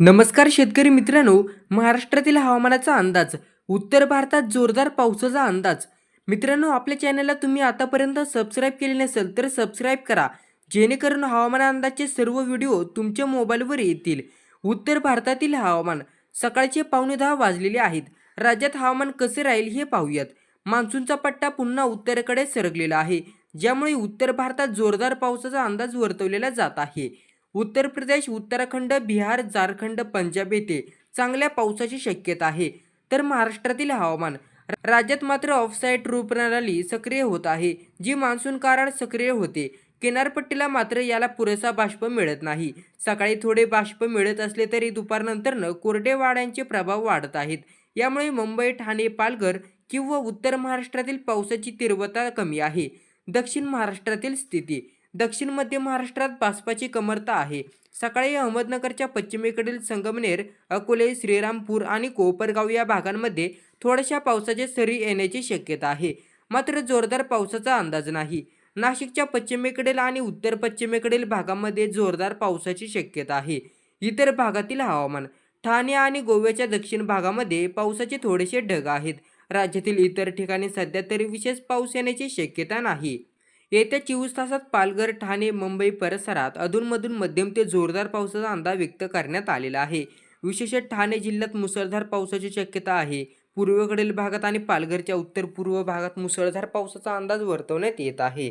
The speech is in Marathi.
नमस्कार शेतकरी मित्रांनो महाराष्ट्रातील हवामानाचा अंदाज उत्तर भारतात जोरदार पावसाचा अंदाज. मित्रांनो आपल्या चॅनलला तुम्ही आतापर्यंत सबस्क्राईब केले नसेल तर सबस्क्राईब करा. जेणेकरून हवामान अंदाजचे सर्व व्हिडिओ तुमच्या मोबाईलवर येतील. उत्तर भारतातील हवामान सकाळचे पावणे दहा वाजलेले आहेत. राज्यात हवामान कसे राहील हे पाहूयात. मान्सूनचा पट्टा पुन्हा उत्तरेकडे सरकलेला आहे ज्यामुळे उत्तर भारतात जोरदार पावसाचा अंदाज वर्तवलेला जात आहे. उत्तर प्रदेश उत्तराखंड बिहार झारखंड पंजाब येथे चांगल्या पावसाची शक्यता आहे. तर महाराष्ट्रातील हवामान राज्यात मात्र ऑफसाईट रूप प्रणाली सक्रिय होत आहे. जी मान्सून करार सक्रिय होते. किनारपट्टीला मात्र याला पुरेसा बाष्प मिळत नाही. सकाळी थोडे बाष्प मिळत असले तरी दुपारनंतरनं कोरडे वाड्यांचे प्रभाव वाढत आहेत. यामुळे मुंबई ठाणे पालघर किंवा उत्तर महाराष्ट्रातील पावसाची तीव्रता कमी आहे. दक्षिण महाराष्ट्रातील स्थिती दक्षिण मध्य महाराष्ट्रात भाजपाची कमरता आहे. सकाळी अहमदनगरच्या पश्चिमेकडील संगमनेर अकोले श्रीरामपूर आणि कोपरगाव या भागांमध्ये थोड्याशा पावसाच्या सरी येण्याची शक्यता आहे. मात्र जोरदार पावसाचा अंदाज नाही. नाशिकच्या पश्चिमेकडील आणि उत्तर पश्चिमेकडील भागामध्ये जोरदार पावसाची शक्यता आहे. इतर भागातील हवामान ठाणे आणि गोव्याच्या दक्षिण भागामध्ये पावसाचे थोडेसे ढग आहेत. राज्यातील इतर ठिकाणी सध्या तरी विशेष पाऊस येण्याची शक्यता नाही. येत्या चोवीस तासात पालघर ठाणे मुंबई परिसरात अधूनमधून मध्यम ते जोरदार पावसाचा अंदाज व्यक्त करण्यात आलेला आहे. विशेषतः ठाणे जिल्ह्यात मुसळधार पावसाची शक्यता आहे. पूर्वेकडील भागात आणि पालघरच्या उत्तर पूर्व भागात मुसळधार पावसाचा अंदाज वर्तवण्यात येत आहे.